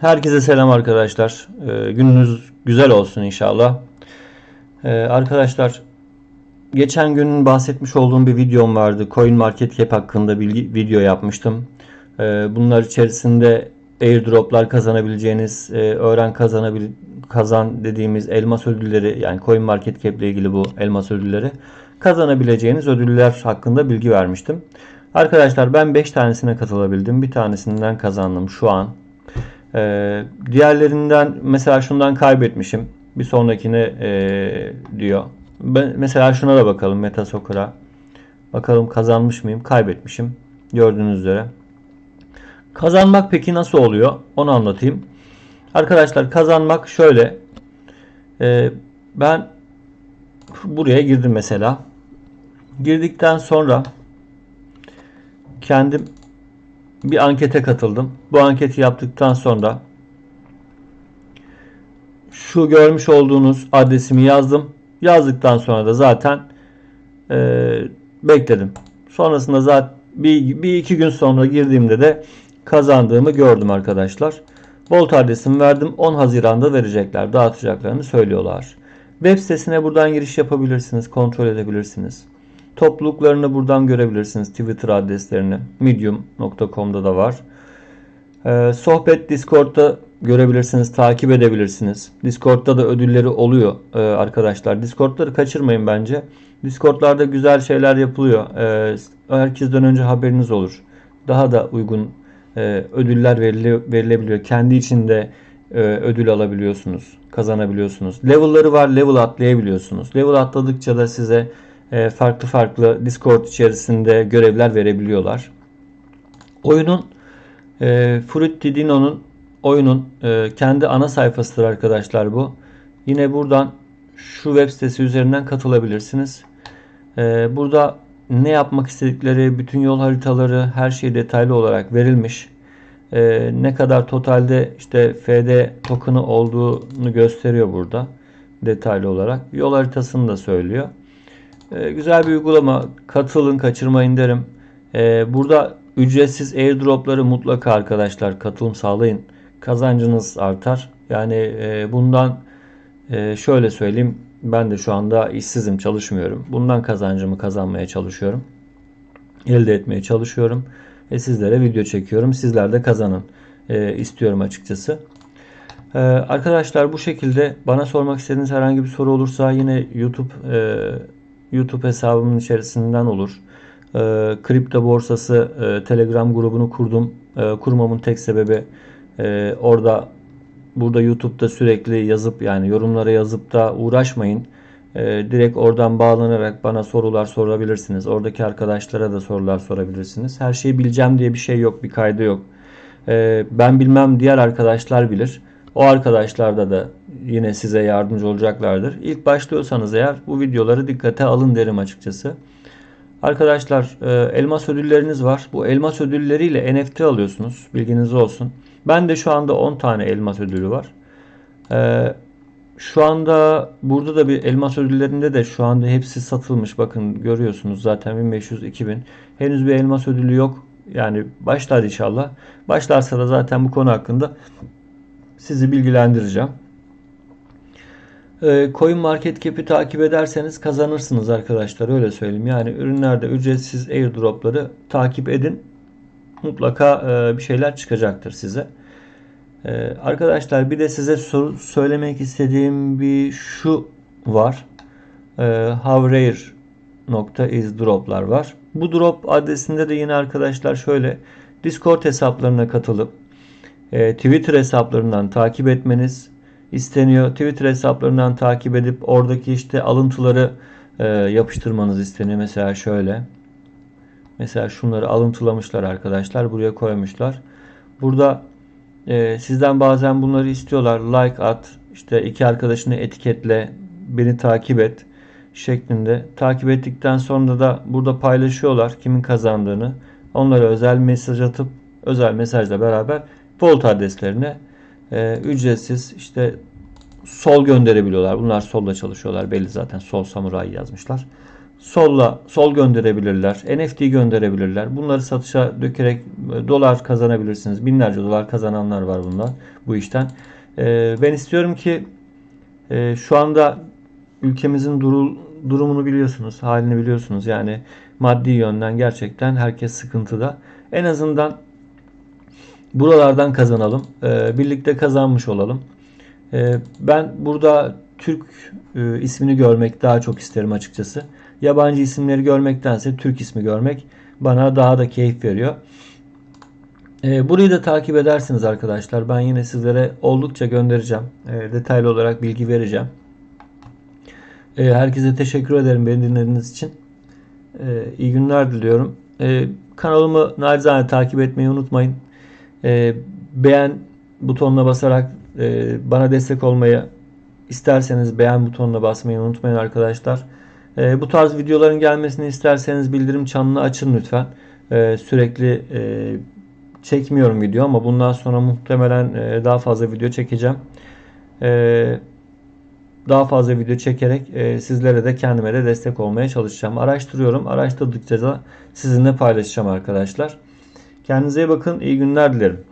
Herkese selam arkadaşlar. Ee, gününüz güzel olsun inşallah. Ee, arkadaşlar geçen gün bahsetmiş olduğum bir videom vardı. Coin Market Cap hakkında bir video yapmıştım. Ee, bunlar içerisinde airdroplar kazanabileceğiniz, e, öğren kazanabil kazan dediğimiz elmas ödülleri yani Coin Market Cap ile ilgili bu elmas ödülleri kazanabileceğiniz ödüller hakkında bilgi vermiştim. Arkadaşlar ben 5 tanesine katılabildim. Bir tanesinden kazandım şu an. Ee, diğerlerinden mesela şundan kaybetmişim. Bir sonrakine ee, diyor. Ben, mesela şuna da bakalım Metasoccer'a. Bakalım kazanmış mıyım? Kaybetmişim. Gördüğünüz üzere. Kazanmak peki nasıl oluyor? Onu anlatayım. Arkadaşlar kazanmak şöyle. Ee, ben buraya girdim mesela. Girdikten sonra kendim bir ankete katıldım. Bu anketi yaptıktan sonra şu görmüş olduğunuz adresimi yazdım. Yazdıktan sonra da zaten e, bekledim. Sonrasında zaten bir, bir iki gün sonra girdiğimde de kazandığımı gördüm arkadaşlar. Volt adresimi verdim. 10 Haziran'da verecekler. Dağıtacaklarını söylüyorlar. Web sitesine buradan giriş yapabilirsiniz. Kontrol edebilirsiniz. Topluluklarını buradan görebilirsiniz. Twitter adreslerini. Medium.com'da da var. Ee, sohbet Discord'da görebilirsiniz. Takip edebilirsiniz. Discord'da da ödülleri oluyor ee, arkadaşlar. Discord'ları kaçırmayın bence. Discord'larda güzel şeyler yapılıyor. Ee, herkesten önce haberiniz olur. Daha da uygun e, ödüller verili, verilebiliyor. Kendi içinde e, ödül alabiliyorsunuz. Kazanabiliyorsunuz. Level'ları var. Level atlayabiliyorsunuz. Level atladıkça da size farklı farklı Discord içerisinde görevler verebiliyorlar. Oyunun e, Fruity Dino'nun oyunun e, kendi ana sayfasıdır arkadaşlar bu. Yine buradan şu web sitesi üzerinden katılabilirsiniz. E, burada ne yapmak istedikleri, bütün yol haritaları, her şey detaylı olarak verilmiş. E, ne kadar totalde işte FD token'ı olduğunu gösteriyor burada detaylı olarak. Yol haritasını da söylüyor. E, güzel bir uygulama. Katılın, kaçırmayın derim. E, burada ücretsiz airdropları mutlaka arkadaşlar katılım sağlayın. Kazancınız artar. Yani e, bundan e, şöyle söyleyeyim. Ben de şu anda işsizim, çalışmıyorum. Bundan kazancımı kazanmaya çalışıyorum. Elde etmeye çalışıyorum. Ve sizlere video çekiyorum. Sizler de kazanın e, istiyorum açıkçası. Ee, arkadaşlar bu şekilde bana sormak istediğiniz herhangi bir soru olursa yine YouTube e, YouTube hesabımın içerisinden olur. E, kripto borsası e, Telegram grubunu kurdum. E, kurmamın tek sebebi e, orada burada YouTube'da sürekli yazıp yani yorumlara yazıp da uğraşmayın. E, direkt oradan bağlanarak bana sorular sorabilirsiniz. Oradaki arkadaşlara da sorular sorabilirsiniz. Her şeyi bileceğim diye bir şey yok, bir kaydı yok. E, ben bilmem diğer arkadaşlar bilir. O arkadaşlar da yine size yardımcı olacaklardır. İlk başlıyorsanız eğer bu videoları dikkate alın derim açıkçası. Arkadaşlar e, elmas ödülleriniz var. Bu elmas ödülleriyle NFT alıyorsunuz. Bilginiz olsun. Ben de şu anda 10 tane elmas ödülü var. E, şu anda burada da bir elmas ödüllerinde de şu anda hepsi satılmış. Bakın görüyorsunuz zaten 1500-2000. Henüz bir elmas ödülü yok. Yani başlar inşallah. Başlarsa da zaten bu konu hakkında sizi bilgilendireceğim. E, Coin Market Cap'i takip ederseniz kazanırsınız arkadaşlar öyle söyleyeyim. Yani ürünlerde ücretsiz airdropları takip edin. Mutlaka e, bir şeyler çıkacaktır size. E, arkadaşlar bir de size soru söylemek istediğim bir şu var. E, how rare nokta is droplar var. Bu drop adresinde de yine arkadaşlar şöyle Discord hesaplarına katılıp e, Twitter hesaplarından takip etmeniz isteniyor. Twitter hesaplarından takip edip oradaki işte alıntıları e, yapıştırmanız isteniyor. Mesela şöyle. Mesela şunları alıntılamışlar arkadaşlar. Buraya koymuşlar. Burada e, sizden bazen bunları istiyorlar. Like at. işte iki arkadaşını etiketle. Beni takip et şeklinde. Takip ettikten sonra da burada paylaşıyorlar kimin kazandığını. Onlara özel mesaj atıp özel mesajla beraber Volt adreslerine e, ücretsiz işte sol gönderebiliyorlar. Bunlar solla çalışıyorlar. Belli zaten sol samuray yazmışlar. solla sol gönderebilirler. NFT gönderebilirler. Bunları satışa dökerek e, dolar kazanabilirsiniz. Binlerce dolar kazananlar var bundan bu işten. E, ben istiyorum ki e, şu anda ülkemizin durul, durumunu biliyorsunuz, halini biliyorsunuz. Yani maddi yönden gerçekten herkes sıkıntıda. En azından buralardan kazanalım. E, birlikte kazanmış olalım. E, ben burada Türk e, ismini görmek daha çok isterim açıkçası. Yabancı isimleri görmektense Türk ismi görmek bana daha da keyif veriyor. E, burayı da takip edersiniz arkadaşlar. Ben yine sizlere oldukça göndereceğim. E, detaylı olarak bilgi vereceğim. E, herkese teşekkür ederim beni dinlediğiniz için. E, iyi günler diliyorum. E, kanalımı nacizane takip etmeyi unutmayın. E, beğen butonuna basarak e, bana destek olmayı isterseniz beğen butonuna basmayı unutmayın arkadaşlar. E, bu tarz videoların gelmesini isterseniz bildirim çanını açın lütfen. E, sürekli e, çekmiyorum video ama bundan sonra muhtemelen e, daha fazla video çekeceğim. E, daha fazla video çekerek e, sizlere de kendime de destek olmaya çalışacağım. Araştırıyorum. Araştırdıkça da sizinle paylaşacağım arkadaşlar. Kendinize iyi bakın. İyi günler dilerim.